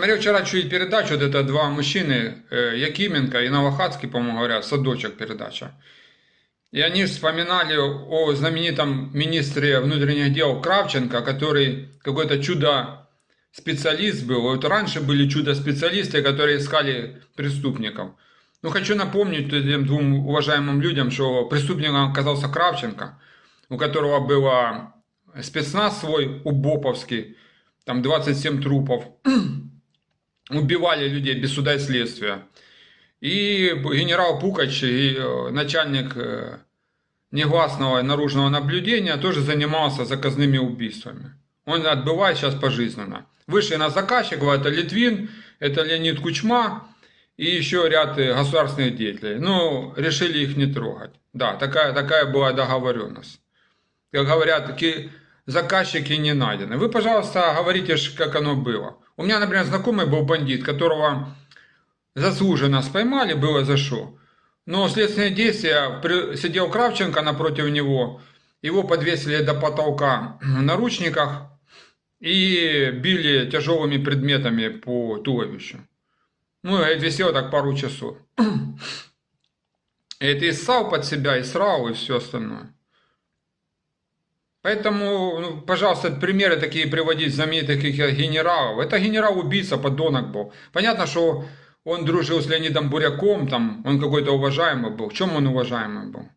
Смотрел вчера чуть передачу, вот это два мужчины, Якименко и Новохадский, по-моему, говорят, садочек передача. И они вспоминали о знаменитом министре внутренних дел Кравченко, который какой-то чудо-специалист был. Вот раньше были чудо-специалисты, которые искали преступников. Ну, хочу напомнить этим двум уважаемым людям, что преступником оказался Кравченко, у которого было спецназ свой, УБОПовский, там 27 трупов. Убивали людей без суда и следствия. И генерал Пукач, и э, начальник э, негласного наружного наблюдения, тоже занимался заказными убийствами. Он отбывает сейчас пожизненно. Вышли на заказчиков, это Литвин, это Леонид Кучма и еще ряд э, государственных деятелей. Ну, решили их не трогать. Да, такая, такая была договоренность. Как говорят, ки- заказчики не найдены. Вы, пожалуйста, говорите, как оно было. У меня, например, знакомый был бандит, которого заслуженно споймали, было за что. Но следственные действия, сидел Кравченко напротив него, его подвесили до потолка в наручниках и били тяжелыми предметами по туловищу. Ну, и висел так пару часов. И и ссал под себя, и срал, и все остальное. Поэтому, ну, пожалуйста, примеры такие приводить знаменитых каких генералов. Это генерал-убийца, подонок был. Понятно, что он дружил с Леонидом Буряком, там, он какой-то уважаемый был. В чем он уважаемый был?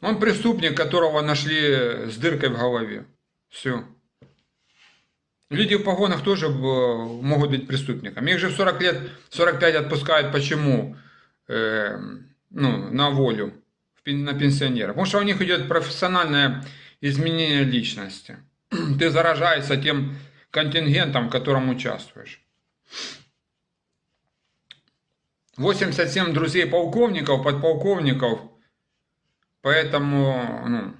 Он преступник, которого нашли с дыркой в голове. Все. Люди в погонах тоже э, могут быть преступниками. Их же в 40 лет, 45 отпускают. Почему? Э, ну, на волю, на пенсионеров. Потому что у них идет профессиональное изменение личности. Ты заражаешься тем контингентом, в котором участвуешь. 87 друзей полковников, подполковников. Поэтому, ну,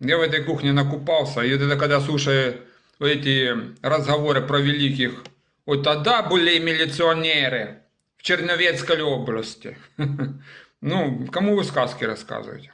я в этой кухне накупался. И это когда слушаю эти разговоры про великих. Вот тогда были милиционеры в Черновецкой области. Ну, кому вы сказки рассказываете?